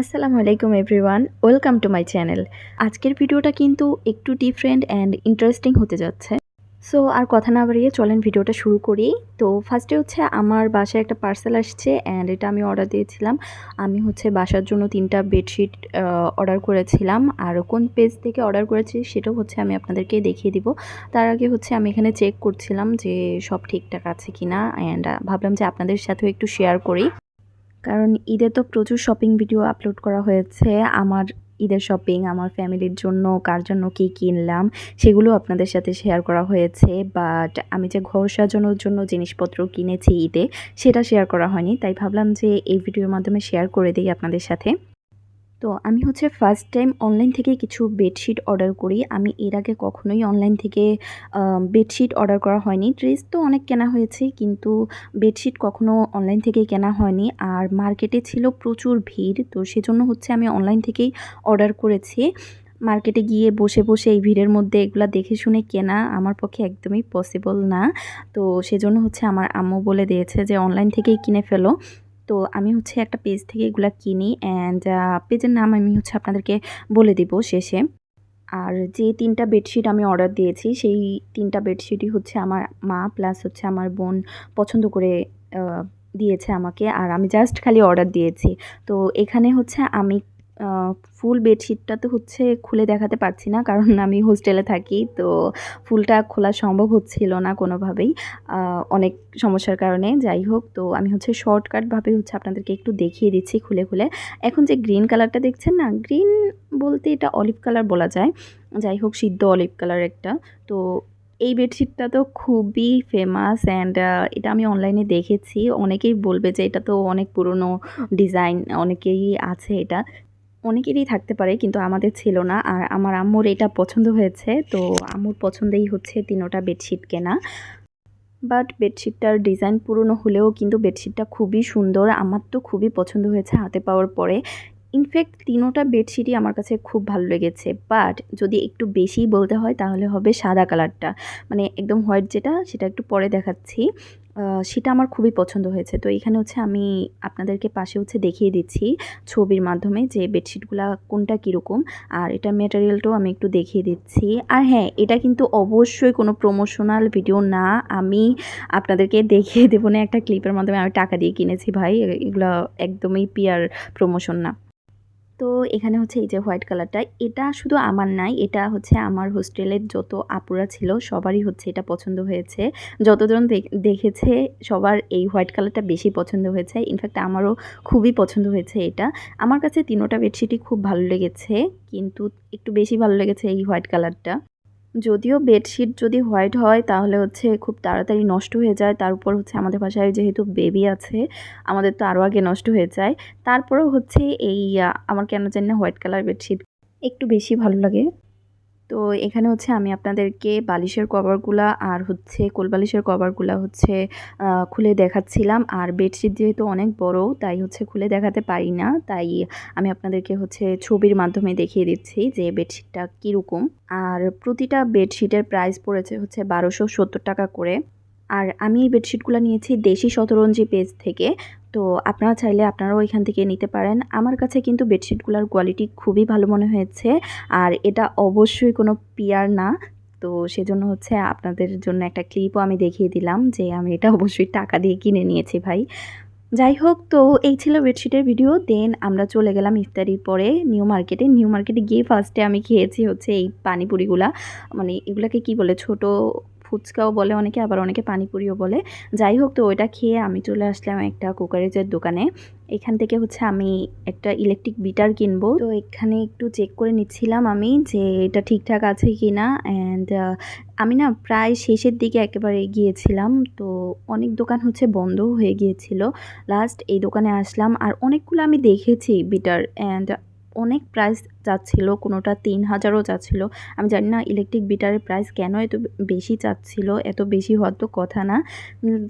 আসসালামু আলাইকুম everyone, welcome to my channel. আজকের ভিডিওটা কিন্তু একটু ডিফারেন্ট অ্যান্ড ইন্টারেস্টিং হতে যাচ্ছে। সো আর কথা না বাড়িয়ে চলেন ভিডিওটা শুরু করি। তো ফার্স্টে হচ্ছে আমার বাসায় একটা পার্সেল আসছে অ্যান্ড এটা আমি অর্ডার দিয়েছিলাম। আমি হচ্ছে বাসার জন্য তিনটা বেডশিট অর্ডার করেছিলাম। আর কোন পেজ থেকে অর্ডার করেছি সেটাও হচ্ছে আমি আপনাদেরকে দেখিয়ে দিব। তার আগে হচ্ছে আমি এখানে চেক করছিলাম যে সব ঠিকঠাক আছে কি না অ্যান্ড ভাবলাম যে আপনাদের সাথেও একটু শেয়ার করি। কারণ ঈদে তো প্রচুর শপিং ভিডিও আপলোড করা হয়েছে। আমার ঈদের শপিং আমার ফ্যামিলির জন্য, কার জন্য কী কিনলাম, সেগুলো আপনাদের সাথে শেয়ার করা হয়েছে। বাট আমি যে ঘর সাজানোর জন্য জিনিসপত্র কিনেছি ঈদে, সেটা শেয়ার করা হয়নি। তাই ভাবলাম যে এই ভিডিওর মাধ্যমে শেয়ার করে দিই আপনাদের সাথে। তো আমি হচ্ছে ফার্স্ট টাইম অনলাইন থেকে কিছু বেডশিট অর্ডার করি। আমি এর আগে কখনোই অনলাইন থেকে বেডশিট অর্ডার করা হয়নি। ড্রেস তো অনেক কেনা হয়েছে, কিন্তু বেডশিট কখনো অনলাইন থেকে কেনা হয়নি। আর মার্কেটে ছিল প্রচুর ভিড়, তো সেজন্য হচ্ছে আমি অনলাইন থেকেই অর্ডার করেছি। মার্কেটে গিয়ে বসে বসে এই ভিড়ের মধ্যে এগুলা দেখে শুনে কেনা আমার পক্ষে একদমই পসিবল না। তো সেজন্য হচ্ছে আমার আম্মু বলে দিয়েছে যে অনলাইন থেকেই কিনে ফেলো। তো আমি হচ্ছে একটা পেজ থেকে এগুলো কিনি অ্যান্ড পেজের নাম আমি হচ্ছে আপনাদেরকে বলে দেবো শেষে। আর যে তিনটা বেডশিট আমি অর্ডার দিয়েছি, সেই তিনটা বেডশিটই হচ্ছে আমার মা প্লাস হচ্ছে আমার বোন পছন্দ করে দিয়েছে আমাকে। আর আমি জাস্ট খালি অর্ডার দিয়েছি। তো এখানে হচ্ছে আমি ফুল বেডশিটটা তো হচ্ছে খুলে দেখাতে পারছি না, কারণ আমি হোস্টেলে থাকি, তো ফুলটা খোলা সম্ভব হচ্ছিল না কোনোভাবেই। অনেক সমস্যার কারণে, যাই হোক, তো আমি হচ্ছে শর্টকাটভাবে হচ্ছে আপনাদেরকে একটু দেখিয়ে দিচ্ছি খুলে খুলে। এখন যে গ্রিন কালারটা দেখছেন না, গ্রিন বলতে এটা অলিভ কালার বলা যায়, যাই হোক, সিদ্ধ অলিভ কালার একটা, তো এই বেডশিটটা তো খুবই ফেমাস অ্যান্ড এটা আমি অনলাইনে দেখেছি, অনেকেই বলবে যে এটা তো অনেক পুরনো ডিজাইন অনেকেই আছে এটা অনেকেরই থাকতে পারে, কিন্তু আমাদের ছিল না। আর আমার আম্মুর এটা পছন্দ হয়েছে, তো আম্মুর পছন্দেই হচ্ছে তিনোটা বেডশিট কেনা। বাট বেডশিটটার ডিজাইন পুরনো হলেও কিন্তু বেডশিটটা খুবই সুন্দর। আমার তো খুবই পছন্দ হয়েছে হাতে পাওয়ার পরে। ইনফ্যাক্ট তিনোটা বেডশিটই আমার কাছে খুব ভালো লেগেছে। বাট যদি একটু বেশি বলতে হয়, তাহলে হবে সাদা কালারটা। মানে একদম হোয়াইট যেটা, সেটা একটু পরে দেখাচ্ছি। সেটা আমার খুবই পছন্দ হয়েছে। তো এখানে হচ্ছে আমি আপনাদেরকে পাশে হচ্ছে দেখিয়ে দিচ্ছি ছবির মাধ্যমে যে বেডশিটগুলো কোনটা কীরকম। আর এটার মেটেরিয়ালটাও আমি একটু দেখিয়ে দিচ্ছি। আর হ্যাঁ এটা কিন্তু অবশ্যই কোনো প্রমোশনাল ভিডিও না। আমি আপনাদেরকে দেখিয়ে দেবো না একটা ক্লিপের মাধ্যমে। আমি টাকা দিয়ে কিনেছি ভাই। এগুলো একদমই পিয়ার প্রমোশন না। তো এখানে হচ্ছে এই যে হোয়াইট কালারটা, এটা শুধু আমার নাই, এটা হচ্ছে আমার হোস্টেলের যত আপুরা ছিল সবারই হচ্ছে এটা পছন্দ হয়েছে। যতজন দেখেছে সবার এই হোয়াইট কালারটা বেশি পছন্দ হয়েছে। ইনফ্যাক্ট আমারও খুবই পছন্দ হয়েছে এটা। আমার কাছে তিনোটা বেডশিটই খুব ভালো লেগেছে, কিন্তু একটু বেশি ভালো লেগেছে এই হোয়াইট কালারটা। যদিও বেডশিট যদি হোয়াইট হয়, তাহলে হচ্ছে খুব তাড়াতাড়ি নষ্ট হয়ে যায়। তার উপর হচ্ছে আমাদের বাসায় যেহেতু বেবি আছে, আমাদের তো আরও আগে নষ্ট হয়ে যায়। তারপরেও হচ্ছে এই আমার কেন জানি না হোয়াইট কালার বেডশিট একটু বেশি ভালো লাগে। এখানে হচ্ছে আমি আপনাদেরকে বালিশের কভারগুলা আর হচ্ছে কোলবালিশের কভারগুলা হচ্ছে খুলে দেখাচ্ছিলাম। আর বেডশিট যেহেতু অনেক বড়, তাই হচ্ছে খুলে দেখাতে পারি না। তাই আমি আপনাদেরকে হচ্ছে ছবির মাধ্যমে দেখিয়ে দিচ্ছি যে বেডশিটটা কীরকম। আর প্রতিটা বেডশিটের প্রাইস পড়েছে হচ্ছে বারোশো সত্তর টাকা করে। আর আমি এই বেডশিটগুলো নিয়েছি দেশি শতরঞ্জি পেজ থেকে। তো আপনারা চাইলে আপনারাও এখান থেকে নিতে পারেন। আমার কাছে কিন্তু বেডশিটগুলোর কোয়ালিটি খুবই ভালো মনে হয়েছে। আর এটা অবশ্যই কোনো পিয়ার না। তো সেজন্য হচ্ছে আপনাদের জন্য একটা ক্লিপও আমি দেখিয়ে দিলাম যে আমি এটা অবশ্যই টাকা দিয়ে কিনে নিয়েছি ভাই। যাই হোক, তো এই ছিল বেডশিটের ভিডিও দেন আমরা চলে গেলাম ইফতারির পরে নিউ মার্কেটে নিউ মার্কেটে গিয়ে ফার্স্টে আমি খেয়েছি হচ্ছে এই পানিপুরিগুলা। মানে এগুলাকে কি বলে? ছোট ফুচকাও বলে অনেকে, আবার অনেকে পানিপুরিও বলে। যাই হোক, তো ওইটা খেয়ে আমি চলে আসলাম একটা কুকারেজের দোকানে। এখান থেকে হচ্ছে আমি একটা ইলেকট্রিক বিটার কিনবো। তো এখানে একটু চেক করে নিচ্ছিলাম আমি যে এটা ঠিকঠাক আছে কি না অ্যান্ড আমি না প্রায় শেষের দিকে একেবারে গিয়েছিলাম। তো অনেক দোকান হচ্ছে বন্ধ হয়ে গিয়েছিল। লাস্ট এই দোকানে আসলাম। আর অনেকগুলো আমি দেখেছি বিটার অ্যান্ড অনেক প্রাইস চাচ্ছিল কোনোটা তিন হাজারও চাচ্ছিল আমি জানি না ইলেকট্রিক বিটারের প্রাইস কেন এত বেশি চাচ্ছিল, এত বেশি হওয়ার তো কথা না।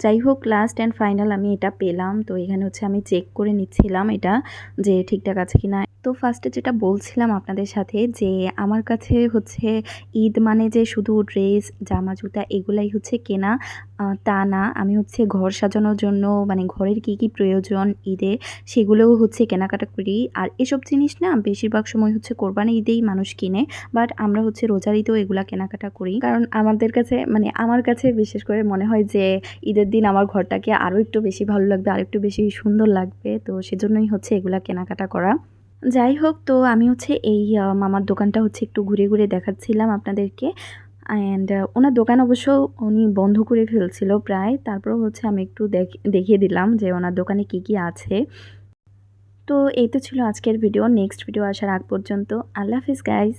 যাই হোক লাস্ট অ্যান্ড ফাইনাল আমি এটা পেলাম। তো এখানে হচ্ছে আমি চেক করে নিচ্ছিলাম এটা, যে ঠিকঠাক আছে কি না তো ফার্স্টে যেটা বলছিলাম আপনাদের সাথে, যে আমার কাছে হচ্ছে ঈদ মানে যে শুধু ড্রেস জামা, জুতা এগুলাই হচ্ছে কেনা তা না। আমি হচ্ছে ঘর সাজানোর জন্য মানে ঘরের কি কি প্রয়োজন ঈদে, সেগুলোও হচ্ছে কেনাকাটা করি। আর এসব জিনিস না, বেশিরভাগ সময় হচ্ছে কোরবানি ঈদেই মানুষ কিনে বাট আমরা হচ্ছে রোজার ঈদেও এগুলা কেনাকাটা করি। কারণ আমাদের কাছে মানে আমার কাছে বিশেষ করে মনে হয় যে ঈদের দিন আমার ঘরটাকে আরও একটু বেশি ভালো লাগবে আর একটু বেশি সুন্দর লাগবে, তো সেজন্যই হচ্ছে এগুলা কেনাকাটা করা। যাই হোক, তো আমি হচ্ছে এই মামার দোকানটা হচ্ছে একটু ঘুরে ঘুরে দেখাচ্ছিলাম আপনাদেরকে। অ্যান্ড ওনার দোকান অবশ্য উনি বন্ধ করে ফেলছিল প্রায়, তারপরেও হচ্ছে আমি একটু দেখ- দেখিয়ে দিলাম যে ওনার দোকানে কি কি আছে। তো এই তো ছিল আজকের ভিডিও নেক্সট ভিডিও আসার আগ পর্যন্ত। আল্লাহ হাফিজ গাইজ